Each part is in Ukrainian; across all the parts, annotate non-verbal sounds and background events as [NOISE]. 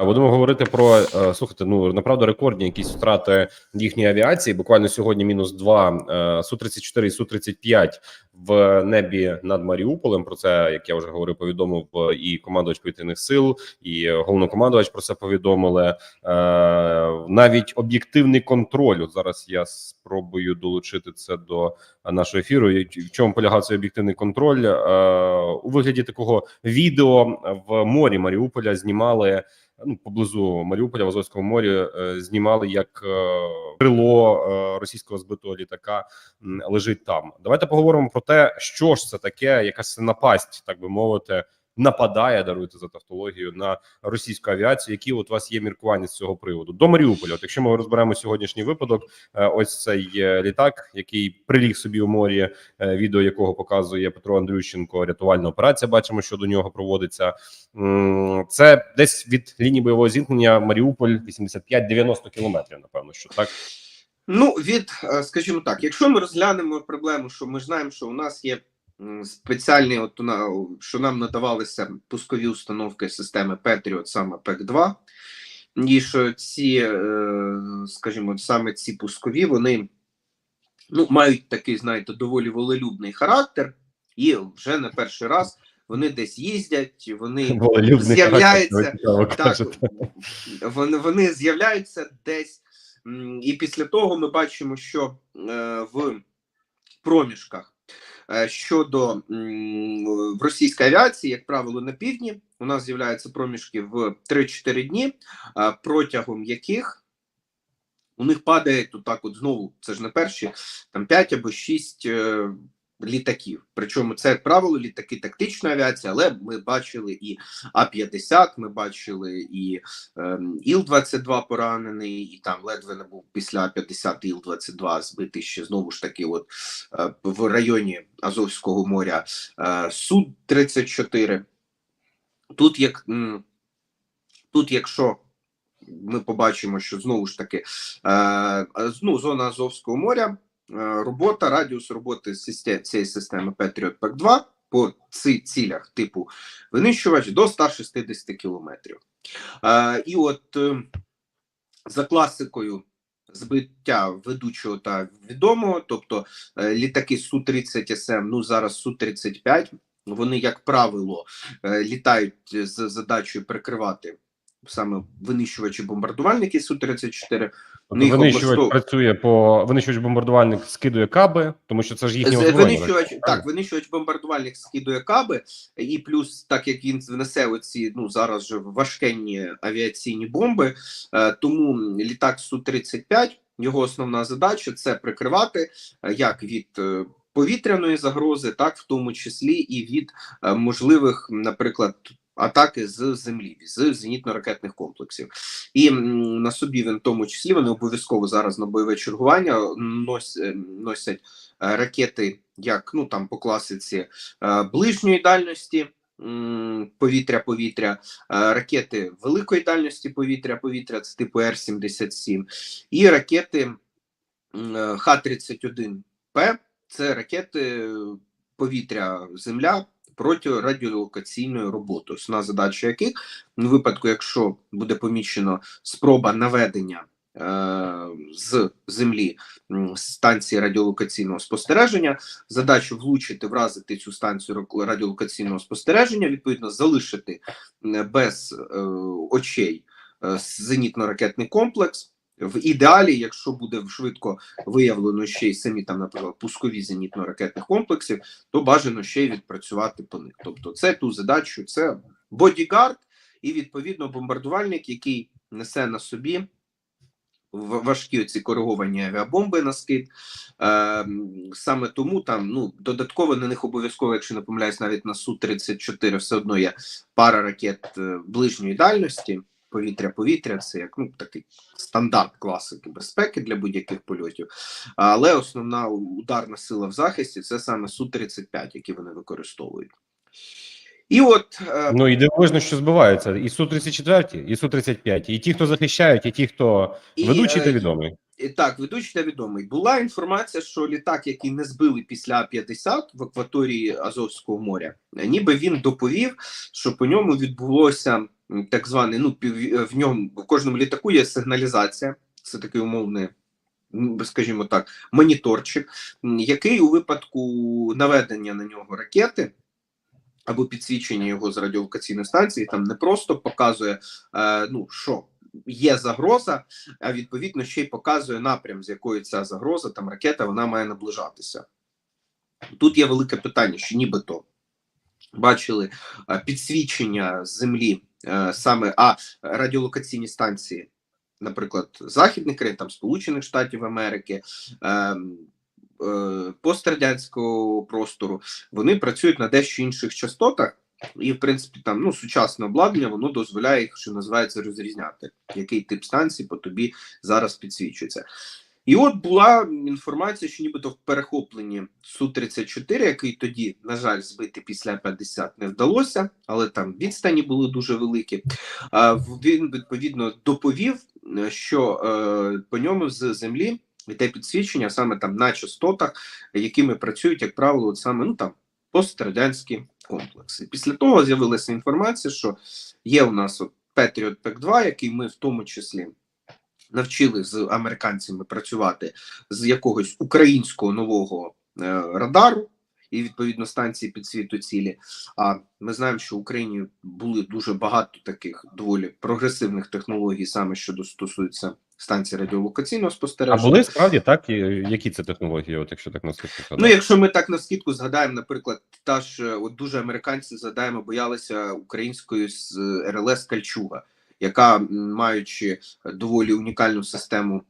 Е, Будемо говорити про е, слухайте. Ну направду рекордні якісь втрати їхньої авіації. Буквально сьогодні мінус два су 34 і су 35 в небі над Маріуполем. Про це як я вже говорив, повідомив е, і командувач повітряних сил, і головнокомандувач про це повідомили. Е, Навіть об'єктивний контроль. От зараз я спробую долучити це до нашого ефіру. В чому полягав цей об'єктивний контроль Е, у вигляді такого відео в морі Маріуполя знімали ну поблизу Маріуполя в Азовському морі е, знімали, як е, крило е, російського збитого літака лежить там. Давайте поговоримо про те, що ж це таке, якась напасть, так би мовити. Нападає, даруйте за тавтологію на російську авіацію. Які от у вас є міркування з цього приводу до Маріуполя? От якщо ми розберемо сьогоднішній випадок, е, ось цей е, літак, який приліг собі у морі, е, відео якого показує Петро Андрющенко, рятувальна операція. Бачимо, що до нього проводиться. Це десь від лінії бойового зіткнення Маріуполь 85-90 кілометрів. Напевно, що так. Ну, від, скажімо так, якщо ми розглянемо проблему, що ми знаємо, що у нас є спеціальні, от що нам надавалися пускові установки системи Patriot, саме PEC-2, і що ці, е, скажімо, саме ці пускові, вони ну, мають такий, знаєте, доволі волелюбний характер, і вже не перший раз вони десь їздять, вони [LAUGHS] Волелюбний з'являються. характер, Так, вони, вони з'являються десь, і після того ми бачимо, що е, в проміжках щодо м, в російській авіації, як правило, на півдні, у нас з'являються проміжки в 3-4 дні, е, протягом яких у них падає тут так, от знову це ж не перші там 5 або 6 е, літаків. Причому це, як правило, літаки тактичної авіації, але ми бачили і А-50, ми бачили і ем, Іл-22 поранений, і там ледве не був після А-50 Іл-22 збитий ще знову ж таки, от е, в районі Азовського моря е, Су-34. Тут як тут, якщо ми побачимо, що знову ж таки е, е, ну, зона Азовського моря, робота, радіус роботи цієї системи Patriot PAC-2 по ці цілях типу винищувач до 160 кілометрів. Е, і от е, за класикою збиття ведучого та відомого, тобто е, літаки Су-30 СМ, ну зараз Су-35, вони, як правило, е, літають з задачею прикривати саме винищувачі бомбардувальники Су-34. Тобто винищувач облаштов- працює по винищувач бомбардувальник скидує каби, тому що це ж озброєння. Винищувач, так, винищувач бомбардувальник скидує каби, і плюс, так як він внесе оці ну зараз же важкенні авіаційні бомби, е, тому літак Су-35, його основна задача це прикривати е, як від е, повітряної загрози, так в тому числі і від можливих, наприклад. Атаки з землі з зенітно-ракетних комплексів, і на собі він в тому числі вони обов'язково зараз на бойове чергування е, носять е, ракети, як ну там по класиці е, ближньої дальності. Повітря-повітря, ракети великої дальності повітря-повітря, це типу Р-77, і ракети е, Х-31П, це ракети повітря-земля протирадіолокаційною роботою, основна задача яких у випадку, якщо буде помічено спроба наведення е, з землі станції радіолокаційного спостереження, задачу влучити, вразити цю станцію радіолокаційного спостереження, відповідно залишити без е, очей е, зенітно-ракетний комплекс. В ідеалі, якщо буде швидко виявлено ще й самі там, наприклад, пускові зенітно-ракетних комплексів, то бажано ще й відпрацювати по них. Тобто, це ту задачу, це бодігард і відповідно бомбардувальник, який несе на собі важкі оці кориговані авіабомби на скид. Е, саме тому там ну додатково на них обов'язково, якщо не помиляюсь, навіть на су 34 все одно є пара ракет е, ближньої дальності. Повітря-повітря, це як ну такий стандарт класики безпеки для будь-яких польотів. Але основна ударна сила в захисті це саме су 35 які вони використовують. І от е, Ну і дивовижно, що збиваються і су 34 і су 35 і ті, хто захищають, і ті, хто І, ведучий та е, відомий. І Так, ведучий та відомий. Була інформація, що літак, який не збили після 50 в акваторії Азовського моря, ніби він доповів, що по ньому відбулося так званий, ну в ньому в кожному літаку є сигналізація. Це такий умовний, скажімо так, моніторчик, який у випадку наведення на нього ракети або підсвічення його з радіолокаційної станції там не просто показує, е, ну що є загроза, а відповідно ще й показує напрям, з якої ця загроза, там ракета, вона має наближатися. Тут є велике питання, що нібито бачили е, підсвічення землі е, саме а радіолокаційні станції, наприклад, західних країн, там Сполучених Штатів Америки. Е, е, пострадянського простору вони працюють на дещо інших частотах, і в принципі там ну сучасне обладнання воно дозволяє їх, що називається, розрізняти, який тип станції по тобі зараз підсвічується. І от була інформація, що нібито в перехопленні Су-34, який тоді, на жаль, збити після 50 не вдалося, але там відстані були дуже великі. А він відповідно доповів, що е, по ньому з землі йде підсвічення саме там на частотах, якими працюють, як правило, от саме ну там пострадянські комплекси. Після того з'явилася інформація, що є у нас от Patriot Pack-2, який ми в тому числі навчили з американцями працювати з якогось українського нового е, радару. І відповідно станції підсвіту цілі. А ми знаємо, що в Україні були дуже багато таких доволі прогресивних технологій, саме щодо стосується станції радіолокаційного спостереження. А були справді так? І Які це технології? От якщо так на скидку Ну, якщо ми так на скидку згадаємо, наприклад, та ж е, от дуже американці згадаємо, боялися української з е, РЛС Кальчуга, яка, маючи доволі унікальну систему,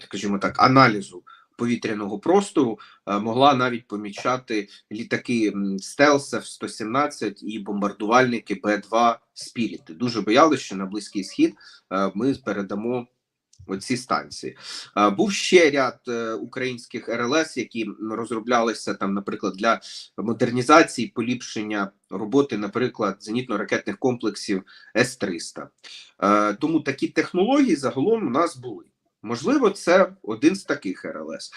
скажімо так, аналізу повітряного простору, е, могла навіть помічати літаки Стелсов стелс F-117 і бомбардувальники Б-2 Спіріти. Дуже боялися, що на Близький Схід е, ми передамо оці станції. Був ще ряд е, українських РЛС, які розроблялися там, наприклад, для модернізації, поліпшення роботи, наприклад, зенітно-ракетних комплексів С-300. Е, Тому такі технології загалом у нас були. Можливо, це один з таких РЛС.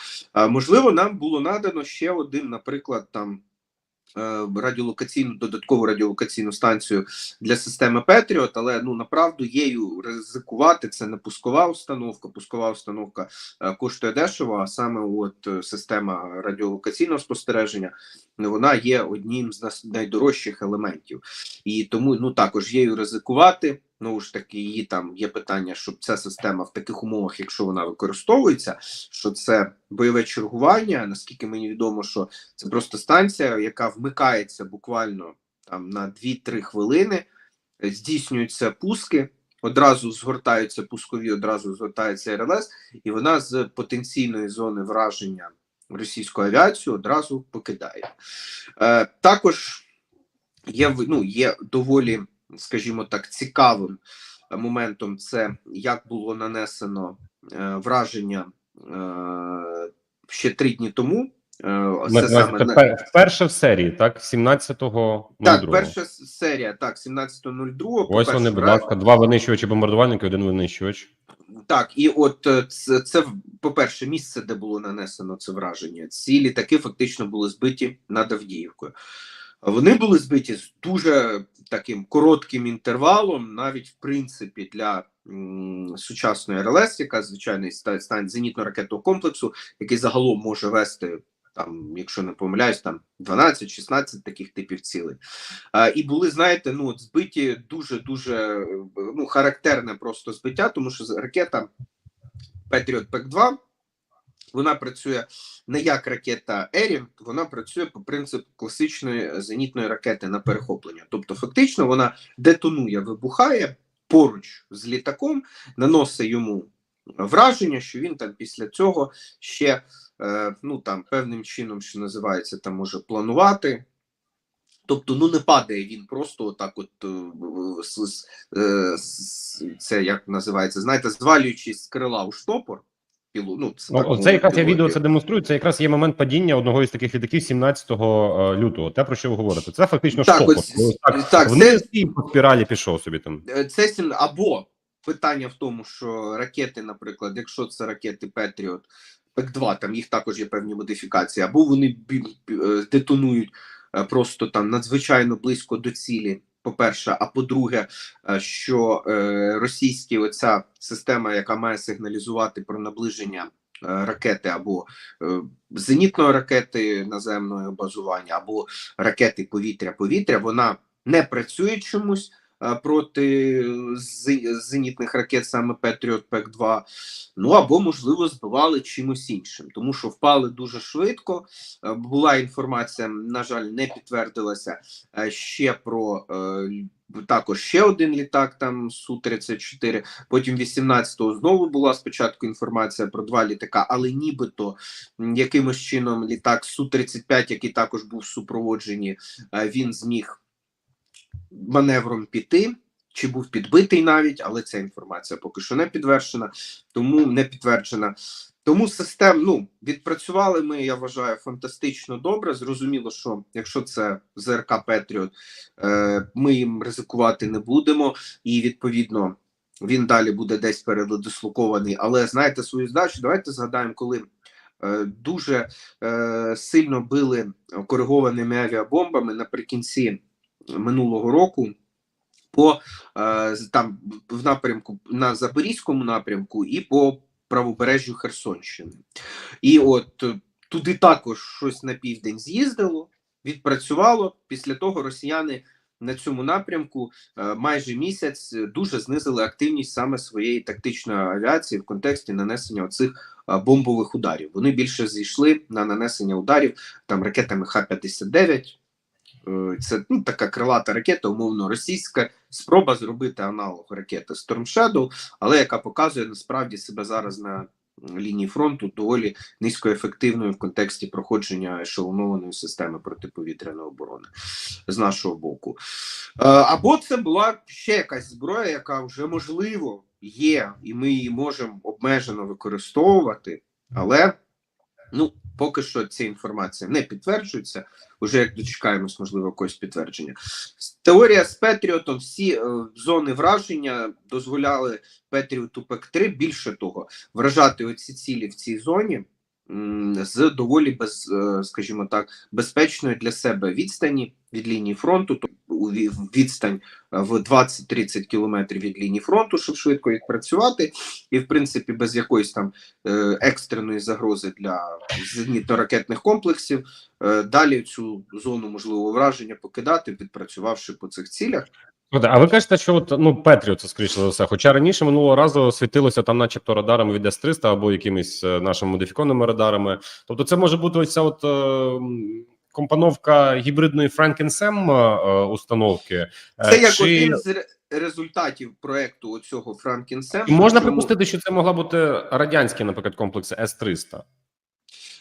Можливо, нам було надано ще один, наприклад, там. Е, Радіолокаційну додаткову радіолокаційну станцію для системи Петріот, але ну направду єю ризикувати це не пускова установка. Пускова установка е, коштує дешево, а саме от е, система радіолокаційного спостереження вона є одним з найдорожчих елементів. І тому ну також єю ризикувати. Ну ж таки, її там є питання, щоб ця система в таких умовах, якщо вона використовується, що це бойове чергування. Наскільки мені відомо, що це просто станція, яка вмикається буквально там на 2-3 хвилини, здійснюються пуски, одразу згортаються пускові, одразу згортається РЛС, і вона з потенційної зони враження російської авіації одразу покидає. Е, також є, ну, є доволі, скажімо так, цікавим моментом це як було нанесено е, враження е, ще три дні тому. Е, це саме тепер- вперше в серії, так? 17-го так, перша серія, так, 17.02. Ось вони, будь ласка, два винищувачі бомбардувальники, один винищувач. Так, і от це, це по-перше, місце, де було нанесено це враження. Ці літаки фактично були збиті над Авдіївкою. Вони були збиті з дуже таким коротким інтервалом, навіть в принципі для сучасної РЛС, яка звичайно стан зенітно-ракетного комплексу, який загалом може вести. Там, якщо не помиляюсь, там 12-16 таких типів цілей. А, і були, знаєте, ну збиті дуже дуже ну, характерне просто збиття, тому що ракета Patriot Pack-2 вона працює не як ракета Ерінг, вона працює по принципу класичної зенітної ракети на перехоплення. Тобто, фактично, вона детонує, вибухає поруч з літаком, наносить йому враження, що він там після цього ще е, ну там певним чином, що називається, там може планувати. Тобто, ну не падає він просто отак, от е, е, це як називається, знаєте, звалюючись з крила у штопор. Пілу, ну, це Ну, мовити, це якраз я відео це демонструю. Це якраз є момент падіння одного із таких літаків 17 е, лютого. Те, про що ви говорите. Це фактично Так, штопор. ось- так, так, вниз і по спіралі пішов собі там. Е, Це сім- або питання в тому, що ракети, наприклад, якщо це ракети Patriot, Пек-2, там їх також є певні модифікації, або вони е, детонують просто там надзвичайно близько до цілі, По-перше, а по-друге, е, що е, російські оця система, яка має сигналізувати про наближення е, ракети або зенітної ракети наземного базування, або ракети повітря-повітря, вона не працює чомусь проти зи- зенітних ракет, саме Patriot Пек-2, ну або, можливо, збивали чимось іншим, тому що впали дуже швидко. Е, Була інформація, на жаль, не підтвердилася е, ще про е, також ще один літак, там Су-34. Потім 18-го знову була спочатку інформація про два літака, але нібито якимось чином літак Су-35, який також був е, він зміг маневром піти. Чи був підбитий навіть, але ця інформація поки що не підтверджена, тому не підтверджена. Тому систем, ну відпрацювали ми, я вважаю, фантастично добре. Зрозуміло, що якщо це ЗРК Петріот, е, ми їм ризикувати не будемо, і відповідно він далі буде десь передислокований. Але знаєте свою здачу, давайте згадаємо, коли е, дуже е, сильно били коригованими авіабомбами наприкінці минулого року. По е, там в напрямку на Запорізькому напрямку і по правобережжю Херсонщини. І от е, туди також щось на південь з'їздило, відпрацювало. Після того росіяни на цьому напрямку е, майже місяць дуже знизили активність саме своєї тактичної авіації в контексті нанесення оцих е, бомбових ударів. Вони більше зійшли на нанесення ударів там ракетами Х-59. Е, Це ну, така крилата ракета, умовно російська спроба зробити аналог ракети Storm Shadow, але яка показує насправді себе зараз на лінії фронту доволі низькоефективною в контексті проходження ешелонованої системи протиповітряної оборони з нашого боку. Е, Або це була ще якась зброя, яка вже можливо є, і ми її можемо обмежено використовувати, але ну поки що ця інформація не підтверджується. Уже як дочекаємось, можливо, якогось підтвердження. Теорія з Петріотом, всі е, зони враження дозволяли Петріоту ПЕК-3, більше того, вражати оці цілі в цій зоні з доволі без, е, скажімо так, безпечної для себе відстані від лінії фронту, у відстань е, в 20-30 кілометрів від лінії фронту, щоб швидко відпрацювати, і в принципі без якоїсь там е, екстреної загрози для зенітно-ракетних комплексів. Далі цю зону можливого враження покидати, відпрацювавши по цих цілях. А ви кажете, що от ну Петріо це скоріше за все. Хоча раніше минулого разу світилося там, начебто, радарами від С-300 або якимись е, нашими модифікованими радарами. Тобто, це може бути ось ця от е, компоновка гібридної Франкенсем е, установки. Це як чи... один з результатів проекту оцього Франкінсем. І можна припустити, що це могла бути радянські, наприклад, комплекси С-300.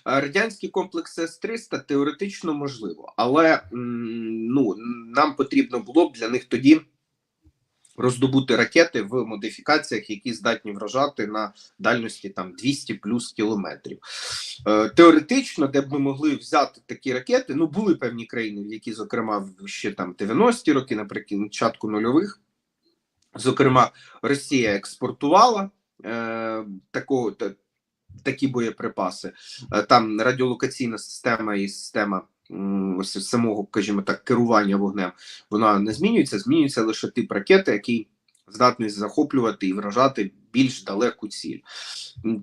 Радянський комплекс С-300 теоретично можливо, але ну, нам потрібно було б для них тоді роздобути ракети в модифікаціях, які здатні вражати на дальності там 200 плюс кілометрів. Е, теоретично, де б ми могли взяти такі ракети, ну були певні країни, які, зокрема, ще там 90-ті роки, наприклад, початку нульових, зокрема, Росія експортувала е, такого. Та- Такі боєприпаси, Е, там радіолокаційна система і система ось самого, скажімо так, керування вогнем, вона не змінюється, змінюється лише тип ракети, який здатний захоплювати і вражати більш далеку ціль.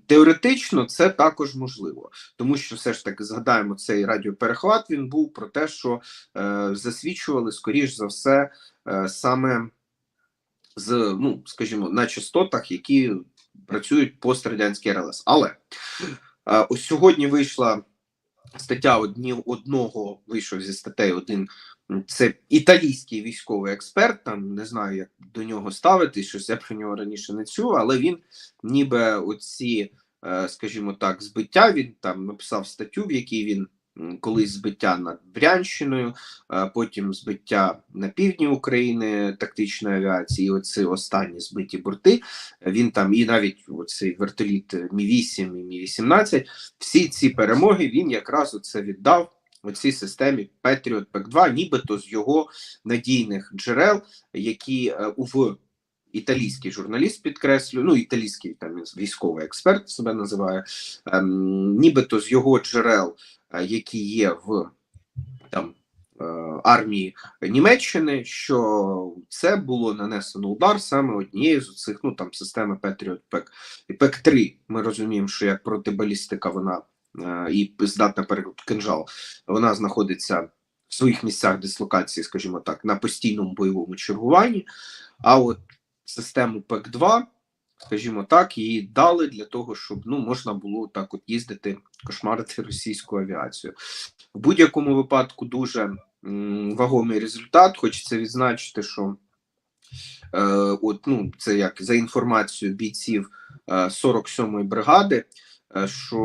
Теоретично це також можливо, тому що все ж таки згадаємо цей радіоперехват. Він був про те, що е, засвідчували скоріш за все е, саме з, ну скажімо, на частотах, які працюють пострадянські РЛС. Але е, ось сьогодні вийшла стаття одні, одного вийшов зі статей один. Це італійський військовий експерт. Там не знаю, як до нього ставитись, щось я про нього раніше не чув, але він ніби оці, е, скажімо так, збиття. Він там написав статтю, в якій він колись збиття над Брянщиною, е, потім збиття на півдні України тактичної авіації. Оці останні збиті борти. Він там і навіть оцей вертоліт Мі 8 і Мі 18 всі ці перемоги він якраз оце віддав оцій системі Patriot Pack-2, нібито з його надійних джерел, які е, в італійський журналіст підкреслюю, ну італійський там військовий експерт себе називає, ем, нібито з його джерел, які є в там е, армії Німеччини, що це було нанесено удар саме однією з цих ну там системи Patriot Pack. І пек 3 Ми розуміємо, що як протибалістика вона е, і здатна перед кинжал, вона знаходиться в своїх місцях дислокації, скажімо так, на постійному бойовому чергуванні. А от систему пек 2 скажімо так, її дали для того, щоб ну можна було так от їздити, кошмарити російську авіацію. В будь-якому випадку дуже м, вагомий результат. Хочеться відзначити, що е, от ну це як за інформацією бійців е, 47-ї бригади. е, Що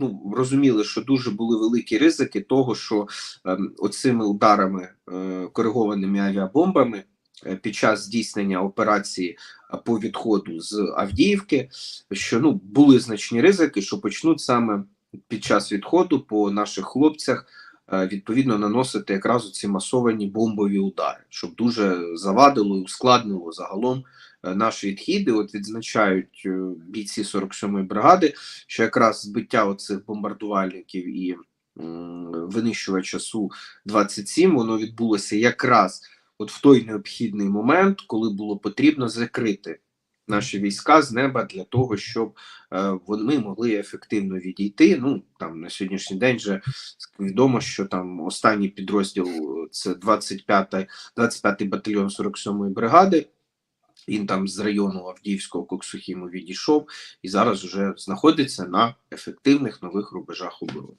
ну розуміли, що дуже були великі ризики того, що ем, оцими ударами е, коригованими авіабомбами е, під час здійснення операції е, по відходу з Авдіївки, що ну були значні ризики, що почнуть саме під час відходу по наших хлопцях е, відповідно наносити якраз ці масовані бомбові удари, щоб дуже завадило і ускладнило загалом е, наш відхід. От відзначають е, бійці 47-ї бригади, що якраз збиття оцих бомбардувальників і винищувача су 27 воно відбулося якраз от в той необхідний момент, коли було потрібно закрити наші війська з неба для того, щоб е, вони могли ефективно відійти. Ну там на сьогоднішній день вже відомо, що там останній підрозділ е, це 25-й 25-й батальйон 47-ї бригади. Він там з району Авдіївського Коксухіму відійшов і зараз вже знаходиться на ефективних нових рубежах оборони.